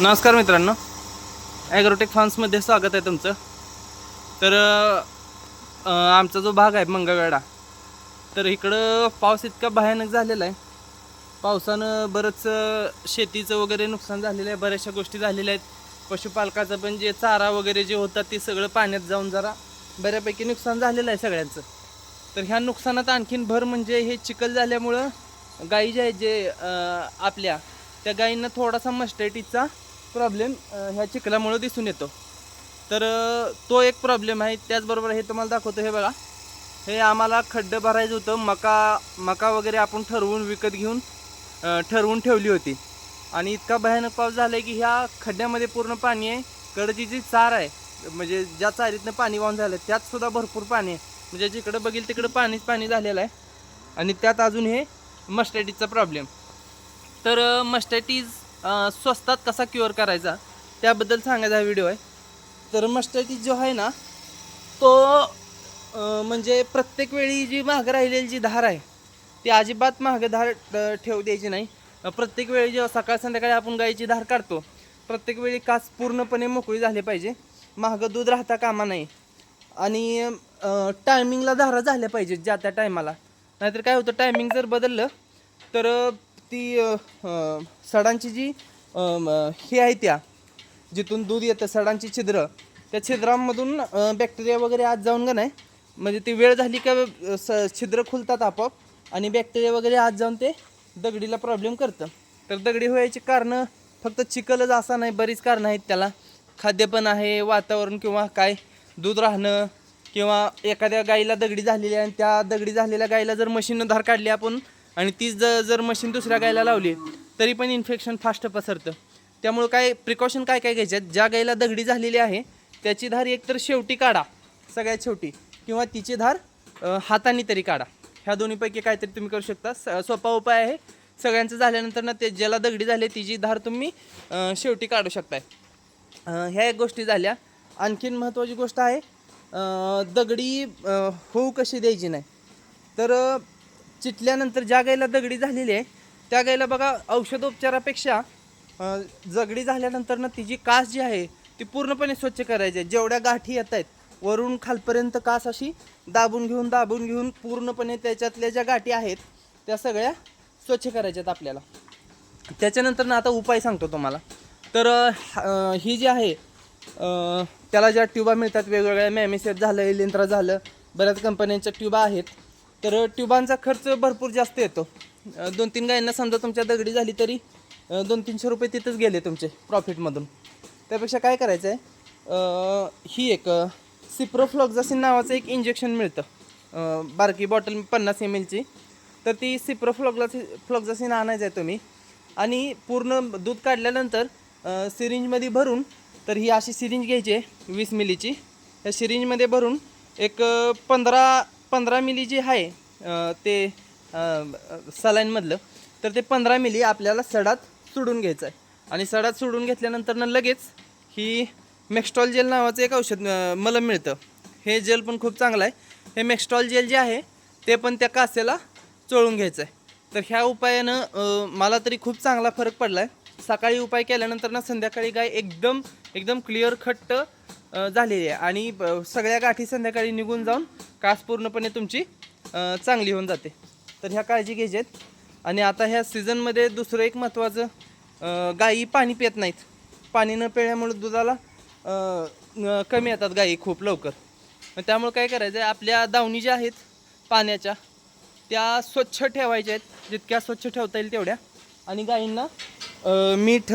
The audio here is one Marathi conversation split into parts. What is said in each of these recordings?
नमस्कार मित्रांनो. ॲग्रोटेक फार्म्समध्ये स्वागत आहे तुमचं. तर आमचा जो भाग आहे मंगळवेढा तर इकडं पाऊस इतका भयानक झालेला आहे. पावसानं बरंच शेतीचं वगैरे नुकसान झालेलं आहे बऱ्याचशा गोष्टी झालेल्या आहेत. पशुपालकाचं पण जे चारा वगैरे जे होतात ते सगळं पाण्यात जाऊन जरा बऱ्यापैकी नुकसान झालेलं आहे सगळ्यांचं. तर ह्या नुकसानात आणखीन भर म्हणजे हे चिखल झाल्यामुळं गायी जे आहेत जे आपल्या त्या गायींना थोडासा मस्टॅटिसचा प्रॉब्लेम ह्या चिखलामुळं दिसून येतो. तर तो एक प्रॉब्लेम आहे. त्याचबरोबर हे तुम्हाला दाखवतो हे बघा. हे आम्हाला खड्डं भरायचं होतं. मका मका वगैरे आपण ठरवून विकत घेऊन ठरवून ठेवली होती. आणि इतका भयानक पाऊस झाला आहे की ह्या खड्ड्यामध्ये पूर्ण पाणी आहे. कडची जी चार आहे म्हणजे ज्या चारीतनं पाणी वाहून झालं त्यात सुद्धा भरपूर पाणी आहे. म्हणजे जिकडं बघेल तिकडं पाणीच पाणी झालेलं आहे. आणि त्यात अजून हे मस्टॅटीजचा प्रॉब्लेम तर मस्टॅटीज स्वस्तात कसा क्युअर करायचा त्याबद्दल सांगायचा हा व्हिडिओ आहे. तर मस्टॅटिस जो आहे ना तो म्हणजे प्रत्येक वेळी जी मागं राहिलेली जी धार आहे ती अजिबात महाग धार ठेवू द्यायची नाही. प्रत्येक वेळी जेव्हा सकाळ संध्याकाळी आपण गाईची धार काढतो प्रत्येक वेळी कास पूर्णपणे मोकळी झाली पाहिजे. महागं दूध राहता कामा नाही. आणि टायमिंगला धारा झाल्या पाहिजेत ज्या त्या टायमाला नाहीतर काय होतं टायमिंग जर बदललं तर ती सडांची जी हे आहे त्या जिथून दूध येतं सडांची छिद्र. त्या छिद्रांमधून बॅक्टेरिया वगैरे आत जाऊन का नाही म्हणजे ती वेळ झाली का स छिद्र खुलतात आपोआप आणि बॅक्टेरिया वगैरे आत जाऊन ते दगडीला प्रॉब्लेम करतं. तर दगडी व्हायची कारणं फक्त चिखलच असा नाही बरीच कारणं आहेत त्याला. खाद्य पण आहे वातावरण किंवा काय दूध राहणं किंवा एखाद्या गाईला दगडी झालेली आणि त्या दगडी झालेल्या गाईला जर मशीननं धार काढली आपण आणि तीच जर जर मशीन दुसऱ्या गाईला लावली तरी पण इन्फेक्शन फास्ट पसरतं. त्यामुळं काय प्रिकॉशन काय काय घ्यायचे आहेत? ज्या गाईला दगडी झालेली आहे त्याची धार एकतर शेवटी काढा सगळ्यात शेवटी. किंवा तिची धार हाताने तरी काढा. ह्या दोन्हीपैकी काहीतरी तुम्ही करू शकता. स- सोपा उपाय आहे. सगळ्यांचं झाल्यानंतर ना ते ज्याला दगडी झाली तिची धार तुम्ही शेवटी काढू शकताय. ह्या एक गोष्टी झाल्या. आणखीन महत्त्वाची गोष्ट आहे दगडी होऊ कशी द्यायची नाही? तर चिटल्यानंतर ज्या गाईला दगडी झालेली आहे त्या गाईला बघा औषधोपचारापेक्षा जगडी झाल्यानंतर ना तिची कास जी आहे ती पूर्णपणे स्वच्छ करायची आहे. जेवढ्या गाठी येत आहेत वरून खालपर्यंत कास अशी दाबून घेऊन दाबून घेऊन पूर्णपणे त्याच्यातल्या ज्या गाठी आहेत त्या सगळ्या स्वच्छ करायच्यात आपल्याला. त्याच्यानंतर ना आता उपाय सांगतो तुम्हाला. तर ह- ही जी आहे त्याला ज्या ट्युबा मिळतात वेगवेगळ्या मॅमिसेट झालं एलिंत्रा झालं बऱ्याच कंपन्यांच्या ट्युबा आहेत. तर ट्युबांचा खर्च भरपूर जास्त येतो. दोन तीन गायांना समजा तुमच्या दगडी झाली तरी दोन तीनशे रुपये तिथंच गेले तुमचे प्रॉफिटमधून त्यापेक्षा काय करायचं आहे ही एक सिप्रोफ्लॉक्झासिन नावाचं एक इंजेक्शन मिळतं. बारकी बॉटल पन्नास एम एलची तर ती सिप्रोफ्लॉक्झासिन फ्लॉक्झासिन आणायचं आहे तुम्ही. आणि पूर्ण दूध काढल्यानंतर सिरिंजमध्ये भरून तर ही अशी सिरिंज घ्यायची आहे वीस मिलीची त्या सिरिंजमध्ये भरून एक पंधरा पंधरा मिली जे आहे ते सलाईनमधलं तर ते पंधरा मिली आपल्याला सडात सोडून घ्यायचं आहे आणि सडात सोडून घेतल्यानंतरनं लगेच ही मेक्स्टॉल जेल नावाचं एक औषध मलम मिळतं. हे जेल पण खूप चांगलं आहे. हे मेक्स्टॉल जेल जे आहे ते पण त्या कासेला चोळून घ्यायचं आहे तर ह्या उपायानं मला तरी खूप चांगला फरक पडला आहे सकाळी उपाय केल्यानंतर ना संध्याकाळी गाय एकदम एकदम क्लिअर खट्ट झालेली आहे. आणि ब- सगळ्या गाठी संध्याकाळी निघून जाऊन कास पूर्णपणे तुमची चांगली होऊन जाते. तर ह्या काळजी घ्यायच्या आहेत आणि आता ह्या सीझनमध्ये दुसरं एक महत्त्वाचं गायी पाणी पित नाहीत. पाणी न पिल्यामुळे दुधाला कमी येतात गायी खूप लवकर. मग त्यामुळे काय करायचं आहे आपल्या दावणी ज्या आहेत पाण्याच्या त्या स्वच्छ ठेवायच्या आहेत. जितक्या स्वच्छ ठेवता येईल तेवढ्या. आणि गायींना मीठ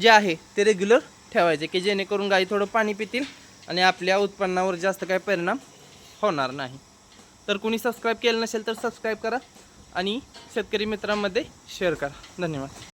जे आहे ते रेग्युलर ठेवायचे की जेणेकरून गायी थोडं पाणी पितील आणि आपल्या उत्पन्नावर जास्त काय परिणाम होणार नाही. तर कुणी सबस्क्राईब केलं नसेल तर सबस्क्राईब करा आणि शेतकरी मित्रांमध्ये शेअर करा. धन्यवाद.